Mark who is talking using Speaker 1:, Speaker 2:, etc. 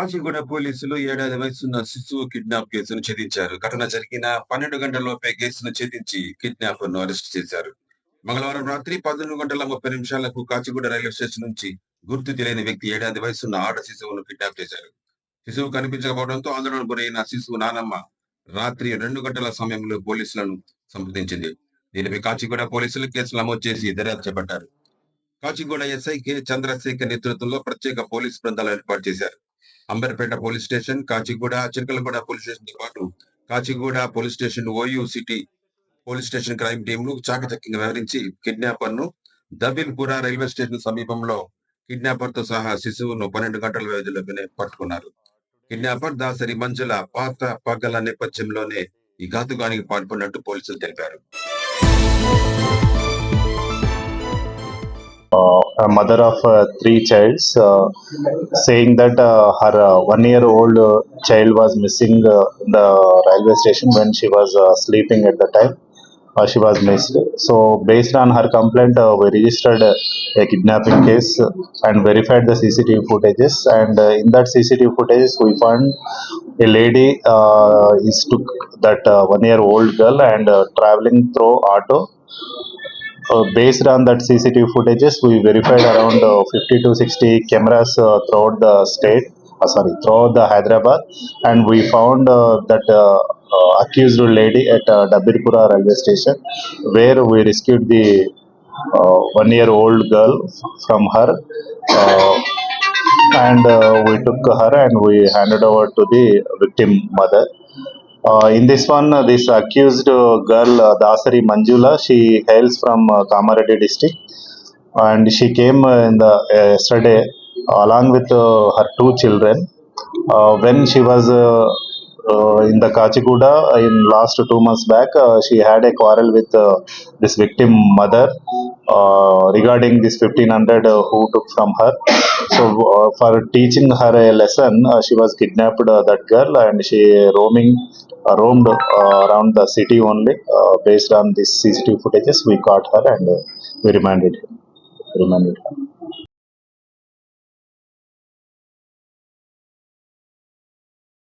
Speaker 1: కాచిగూడ పోలీసులు ఏడాది వయసున్న శిశువు కిడ్నాప్ కేసును ఛేదించారు. ఘటన జరిగిన పన్నెండు గంటలలోపే కేసును ఛేదించి కిడ్నాపర్ను అరెస్ట్ చేశారు. మంగళవారం రాత్రి పదకొండు గంటల ముప్పై నిమిషాలకు కాచిగూడ రైల్వే స్టేషన్ నుంచి గుర్తు తెలియని వ్యక్తి ఏడాది వయసున్న ఆడ శిశువును కిడ్నాప్ చేశారు. శిశువు కనిపించకపోవడంతో ఆందోళన గురైన శిశువు నానమ్మ రాత్రి రెండు గంటల సమయంలో పోలీసులను సంప్రదించింది. దీనిపై కాచిగూడ పోలీసులు కేసు నమోదు చేసి దర్యాప్తు చేపట్టారు. కాచిగూడ ఎస్ఐ కె చంద్రశేఖర్ నేతృత్వంలో ప్రత్యేక పోలీస్ బృందాలు ఏర్పాటు చేశారు. Amberpet police station Kachiguda Chilkalguda police స్టేషన్తో పాటు Kachiguda police station OU city police station crime టీంలు చాకచక్యంగా వ్యవహరించి కిడ్నాపర్ను దబిల్పుర రైల్వే స్టేషన్ సమీపంలో కిడ్నాపర్తో సహా శిశువును పన్నెండు గంటల వ్యవధిలోనే పట్టుకున్నారు. కిడ్నాపర్ దాసరి మంజుల పాత పగల నేపథ్యంలోనే ఈ ఘాతుకానికి పాల్పడినట్టు పోలీసులు తెలిపారు.
Speaker 2: Mother of uh, three childs uh, saying that uh, her uh, one year old uh, child was missing uh, in the railway station when she was uh, sleeping at the time uh, she was missed. So based on her complaint uh, we registered uh, a kidnapping case uh, and verified the cctv footages. And uh, in that cctv footages we found a lady uh, is took that uh, one year old girl and uh, traveling through auto uh, based on that CCTV footages, we verified around uh, 50 to 60 cameras uh, throughout the state, uh, sorry, throughout the Hyderabad, and we found that accused lady at uh, Dabirpura railway station, where we rescued the one-year-old girl from her, and uh, we took her and we handed over to the victim mother. Uh, in this one, uh, this accused uh, girl, Dasari Manjula, she hails from Kamareddy district and she came in the yesterday along with her two children. When she was uh, in the Kachiguda in last two months back, uh, she had a quarrel with uh, this victim mother uh, regarding this 1500 uh, who took from her. So uh, for teaching her a lesson, uh, she was kidnapped uh, that girl and she roaming uh, roamed uh, around the city only. Uh, based on this CCTV footages, we caught her and uh, we remanded remanded her.